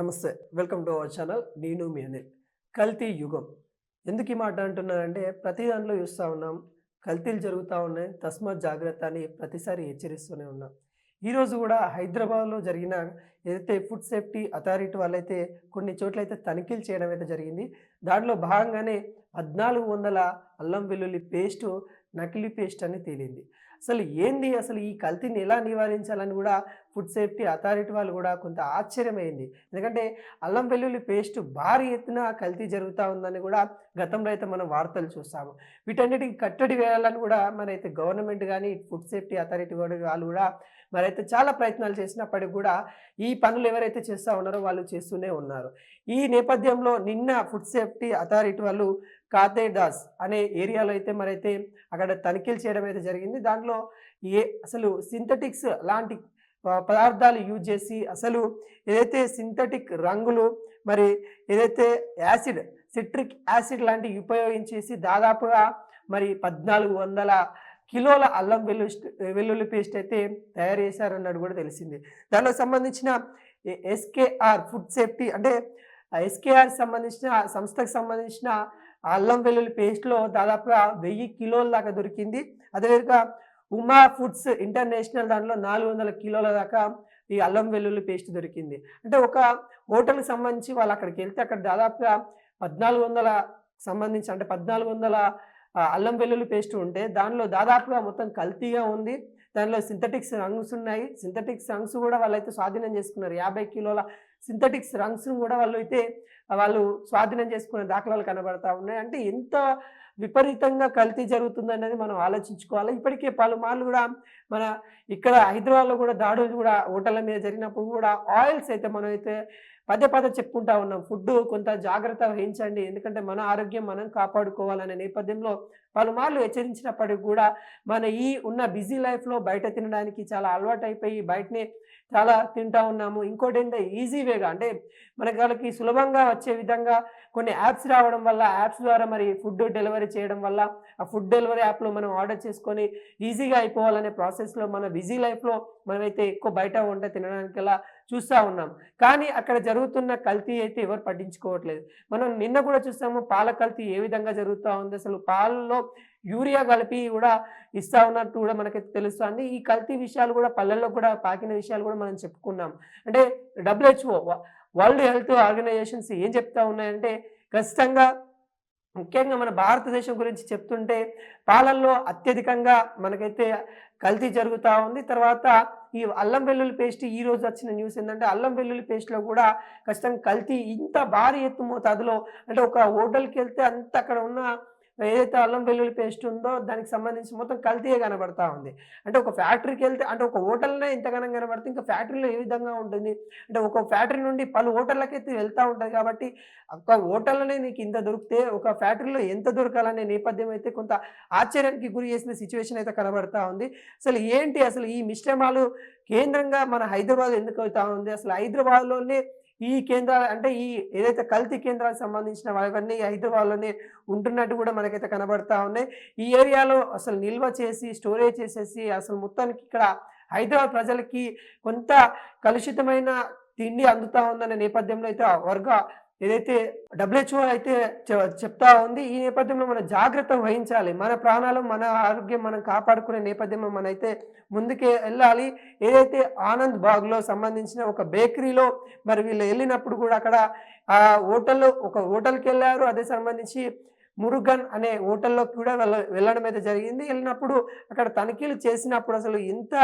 నమస్తే welcome to our channel. నేను మీ అనిల్. కల్తీ యుగం. ఎందుకు ఈ మాట అంటున్నానంటే ప్రతి దాంట్లో చూస్తూ ఉన్నాం కల్తీలు జరుగుతూ ఉన్నాయి తస్మాత్ జాగ్రత్త అని ప్రతిసారి హెచ్చరిస్తూనే ఉన్నాం. ఈరోజు కూడా హైదరాబాద్లో జరిగిన ఏదైతే ఫుడ్ సేఫ్టీ అథారిటీ వాళ్ళైతే కొన్ని చోట్లయితే తనిఖీలు చేయడం అయితే జరిగింది. దాంట్లో భాగంగానే పద్నాలుగు వందల అల్లం వెల్లుల్లి పేస్టు నకిలీ పేస్ట్ అని తేలింది. అసలు ఏంది? అసలు ఈ కల్తీని ఎలా నివారించాలని కూడా ఫుడ్ సేఫ్టీ అథారిటీ వాళ్ళు కూడా కొంత ఆశ్చర్యమైంది. ఎందుకంటే అల్లం వెల్లుల్లి పేస్ట్ భారీ ఎత్తున కల్తీ జరుగుతూ ఉందని కూడా గతంలో అయితే మనం వార్తలు చూస్తాము. వీటన్నిటికి కట్టడి వేయాలని కూడా మనైతే గవర్నమెంట్ కానీ ఫుడ్ సేఫ్టీ అథారిటీ వాళ్ళు కూడా మరైతే చాలా ప్రయత్నాలు చేసినప్పటికీ కూడా ఈ పనులు ఎవరైతే చేస్తూ ఉన్నారో వాళ్ళు చేస్తూనే ఉన్నారు. ఈ నేపథ్యంలో నిన్న ఫుడ్ సేఫ్టీ అథారిటీ వాళ్ళు కాతేదాస్ అనే ఏరియాలో అయితే మరైతే అక్కడ తనిఖీలు చేయడం అయితే జరిగింది. దాంట్లో ఏ అసలు సింథటిక్స్ లాంటి పదార్థాలు యూజ్ చేసి అసలు ఏదైతే సింథటిక్ రంగులు మరి ఏదైతే యాసిడ్ సిట్రిక్ యాసిడ్ లాంటివి ఉపయోగించేసి దాదాపుగా మరి పద్నాలుగు వందల కిలోల అల్లం వెల్లు వెల్లుల్లి పేస్ట్ అయితే తయారు చేశారన్నట్టు కూడా తెలిసింది. దానికి సంబంధించిన ఎస్కేఆర్ ఫుడ్ సేఫ్టీ అంటే ఎస్కేఆర్ సంబంధించిన సంస్థకు సంబంధించిన అల్లం వెల్లుల్లి పేస్ట్లో దాదాపుగా వెయ్యి కిలోల దాకా దొరికింది. అదేవిధంగా ఉమా ఫుడ్స్ ఇంటర్నేషనల్ దాంట్లో నాలుగు వందల కిలోల దాకా ఈ అల్లం వెల్లుల్లి పేస్ట్ దొరికింది. అంటే ఒక హోటల్కి సంబంధించి వాళ్ళు అక్కడికి వెళ్తే అక్కడ దాదాపుగా పద్నాలుగు వందల సంబంధించి అంటే పద్నాలుగు వందల అల్లం వెల్లుల్లి పేస్ట్ ఉంటే దానిలో దాదాపుగా మొత్తం కల్తీగా ఉంది. దానిలో సింథటిక్స్ రంగ్స్ ఉన్నాయి. సింథటిక్స్ రంగ్స్ కూడా వాళ్ళైతే స్వాధీనం చేసుకున్నారు. యాభై కిలోల సింథటిక్స్ రంగ్స్ను కూడా వాళ్ళు అయితే వాళ్ళు స్వాధీనం చేసుకునే దాఖలాలు కనబడతా ఉన్నాయి. అంటే ఎంత విపరీతంగా కల్తీ జరుగుతుంది అనేది మనం ఆలోచించుకోవాలి. ఇప్పటికే పలుమార్లు కూడా మన ఇక్కడ హైదరాబాద్లో కూడా దాడులు కూడా హోటళ్ళ మీద జరిగినప్పుడు కూడా ఆయిల్స్ అయితే మనం అయితే పదే పదే చెప్పుకుంటా ఉన్నాం. ఫుడ్ కొంత జాగ్రత్త వహించండి. ఎందుకంటే మన ఆరోగ్యం మనం కాపాడుకోవాలనే నేపథ్యంలో పలుమార్లు హెచ్చరించినప్పటికీ కూడా మన ఈ ఉన్న బిజీ లైఫ్లో బయట తినడానికి చాలా అలవాటు అయిపోయి బయటనే చాలా తింటా ఉన్నాము. ఇంకోటి ఏంటంటే ఈజీ వేగా అంటే మనకి వాళ్ళకి సులభంగా వచ్చే విధంగా కొన్ని యాప్స్ రావడం వల్ల యాప్స్ ద్వారా మరి ఫుడ్ డెలివరీ చేయడం వల్ల ఆ ఫుడ్ డెలివరీ యాప్లో మనం ఆర్డర్ చేసుకొని ఈజీగా అయిపోవాలనే ప్రాసెస్లో మన బిజీ లైఫ్లో మనమైతే ఎక్కువ బయట వంట తినడానికి అలా చూస్తూ ఉన్నాం. కానీ అక్కడ జరుగుతున్న కల్తీ అయితే ఎవరు పట్టించుకోవట్లేదు. మనం నిన్న కూడా చూస్తాము పాల కల్తీ ఏ విధంగా జరుగుతూ ఉంది. అసలు పాలలో యూరియా కలిపి కూడా ఇస్తా ఉన్నట్టు కూడా మనకైతే తెలుస్తుంది. ఈ కల్తీ విషయాలు కూడా పల్లెల్లో కూడా పాకిన విషయాలు కూడా మనం చెప్పుకున్నాం. అంటే డబ్ల్యూహెచ్ఓ వరల్డ్ హెల్త్ ఆర్గనైజేషన్స్ ఏం చెప్తా ఉన్నాయంటే ఖచ్చితంగా ముఖ్యంగా మన భారతదేశం గురించి చెప్తుంటే పాలల్లో అత్యధికంగా మనకైతే కల్తీ జరుగుతూ ఉంది. తర్వాత ఈ అల్లం వెల్లుల్లి పేస్ట్ ఈ రోజు వచ్చిన న్యూస్ ఏంటంటే అల్లం వెల్లుల్లి పేస్ట్లో కూడా ఖచ్చితంగా కల్తీ ఇంత భారీ ఎత్తు మోతాదులో అంటే ఒక హోటల్కి వెళ్తే అంత అక్కడ ఉన్న ఏదైతే అల్లం వెల్లుల్లి పేస్ట్ ఉందో దానికి సంబంధించి మొత్తం కల్తీయే కనబడతా ఉంది. అంటే ఒక ఫ్యాక్టరీకి వెళ్తే అంటే ఒక హోటల్నే ఇంతగానం కనబడితే ఇంకా ఫ్యాక్టరీలో ఏ విధంగా ఉంటుంది? అంటే ఒక ఫ్యాక్టరీ నుండి పలు హోటళ్ళకైతే వెళ్తూ ఉంటుంది కాబట్టి ఒక హోటల్లోనే నీకు ఇంత దొరికితే ఒక ఫ్యాక్టరీలో ఎంత దొరకాలనే నేపథ్యం అయితే కొంత ఆశ్చర్యానికి గురి చేసిన సిచ్యువేషన్ అయితే కనబడతా ఉంది. అసలు ఏంటి? అసలు ఈ మిశ్రమాలు కేంద్రంగా మన హైదరాబాద్ ఎందుకు అవుతా ఉంది? అసలు హైదరాబాద్లోనే ఈ కేంద్రాలు అంటే ఈ ఏదైతే కల్తీ కేంద్రాలకు సంబంధించిన అవన్నీ హైదరాబాద్లోనే ఉంటున్నట్టు కూడా మనకైతే కనబడతా ఉన్నాయి. ఈ ఏరియాలో అసలు నిల్వ చేసి స్టోరేజ్ చేసేసి అసలు మొత్తానికి ఇక్కడ హైదరాబాద్ ప్రజలకి కొంత కలుషితమైన తిండి అందుతా ఉందనే నేపథ్యంలో అయితే వర్గ ఏదైతే డబ్ల్యూహెచ్ఓ అయితే చె- చెప్తా ఉంది ఈ నేపథ్యంలో మనం జాగ్రత్త వహించాలి. మన ప్రాణాలు మన ఆరోగ్యం మనం కాపాడుకునే నేపథ్యంలో మనైతే ముందుకే వెళ్ళాలి. ఏదైతే ఆనంద్ బాగ్లో సంబంధించిన ఒక బేకరీలో మరి వీళ్ళు వెళ్ళినప్పుడు కూడా అక్కడ ఆ హోటల్లో ఒక హోటల్కి వెళ్ళారు. అదే సంబంధించి మురుగన్ అనే హోటల్లో కూడా వెళ్ళ వెళ్ళడం అయితే జరిగింది. వెళ్ళినప్పుడు అక్కడ తనిఖీలు చేసినప్పుడు అసలు ఎంత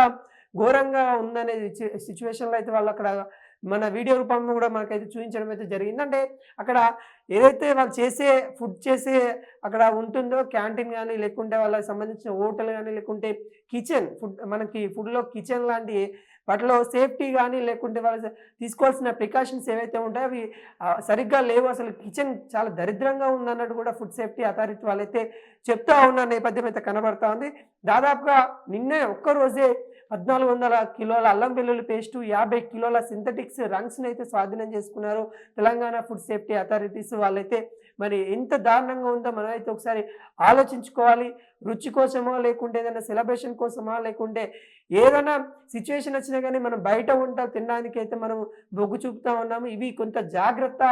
ఘోరంగా ఉందనే సిచ్యువేషన్లో అయితే వాళ్ళు అక్కడ మన వీడియో రూపంలో కూడా మనకైతే చూపించడం అయితే జరిగింది. అంటే అక్కడ ఏదైతే వాళ్ళు చేసే ఫుడ్ చేసే అక్కడ ఉంటుందో క్యాంటీన్ కానీ లేకుంటే వాళ్ళకి సంబంధించిన హోటల్ కానీ లేకుంటే కిచెన్ ఫుడ్ మనకి ఫుడ్లో కిచెన్ లాంటి వాటిలో సేఫ్టీ కానీ లేకుంటే వాళ్ళు తీసుకోవాల్సిన ప్రికాషన్స్ ఏవైతే ఉంటాయో అవి సరిగ్గా లేవు. అసలు కిచెన్ చాలా దరిద్రంగా ఉందన్నట్టు కూడా ఫుడ్ సేఫ్టీ అథారిటీ వాళ్ళైతే చెప్తా ఉన్న నేపథ్యం అయితే కనబడతా ఉంది. దాదాపుగా నిన్నే ఒక్కరోజే పద్నాలుగు వందల కిలోల అల్లం వెల్లుల్లి పేస్టు యాభై కిలోల సింథటిక్స్ రంగ్స్ని అయితే స్వాధీనం చేసుకున్నారు తెలంగాణ ఫుడ్ సేఫ్టీ అథారిటీస్ వాళ్ళైతే. మరి ఎంత దారుణంగా ఉందో మనం అయితే ఒకసారి ఆలోచించుకోవాలి. రుచి కోసమో లేకుంటే ఏదైనా సెలబ్రేషన్ కోసమా లేకుంటే ఏదైనా సిచ్యువేషన్ వచ్చినా కానీ మనం బయట వంట తినడానికి అయితే మనం మొగ్గు చూపుతా ఉన్నాము. ఇవి కొంత జాగ్రత్త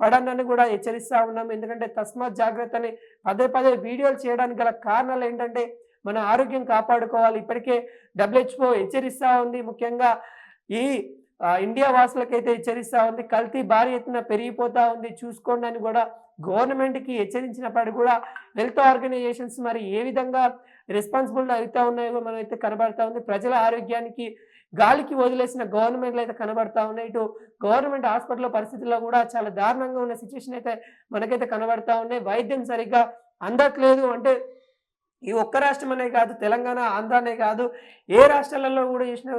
పడనని కూడా హెచ్చరిస్తూ ఉన్నాము ఎందుకంటే తస్మాత్ జాగ్రత్త అని పదే పదే వీడియోలు చేయడానికి గల కారణాలు ఏంటంటే మన ఆరోగ్యం కాపాడుకోవాలి. ఇప్పటికే డబ్ల్యూహెచ్ఓ హెచ్చరిస్తూ ఉంది. ముఖ్యంగా ఈ ఇండియా వాసులకైతే హెచ్చరిస్తూ ఉంది. కల్తీ భారీ ఎత్తున పెరిగిపోతూ ఉంది. చూసుకోండి అని కూడా గవర్నమెంట్కి హెచ్చరించినప్పటికీ కూడా హెల్త్ ఆర్గనైజేషన్స్ మరి ఏ విధంగా రెస్పాన్సిబుల్ అవుతా ఉన్నాయో మనం అయితే కనబడతా ఉంది. ప్రజల ఆరోగ్యానికి గాలికి వదిలేసిన గవర్నమెంట్లు అయితే కనబడతా ఉన్నాయి. ఇటు గవర్నమెంట్ హాస్పిటల్ పరిస్థితుల్లో కూడా చాలా దారుణంగా ఉన్న సిచ్యువేషన్ అయితే మనకైతే కనబడతా ఉన్నాయి. వైద్యం సరిగ్గా అందట్లేదు అంటే ఈ ఒక్క రాష్ట్రం అనే కాదు తెలంగాణ ఆంధ్రానే కాదు ఏ రాష్ట్రాలలో కూడా చూసిన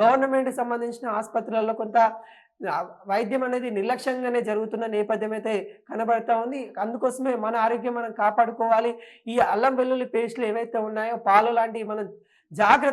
గవర్నమెంట్కి సంబంధించిన ఆసుపత్రులలో కొంత వైద్యం అనేది నిర్లక్ష్యంగానే జరుగుతున్న నేపథ్యం అయితే కనబడతా ఉంది. అందుకోసమే మన ఆరోగ్యం మనం కాపాడుకోవాలి. ఈ అల్లం వెల్లుల్లి పేస్ట్లు ఏవైతే ఉన్నాయో పాలు లాంటివి మనం జాగ్రత్త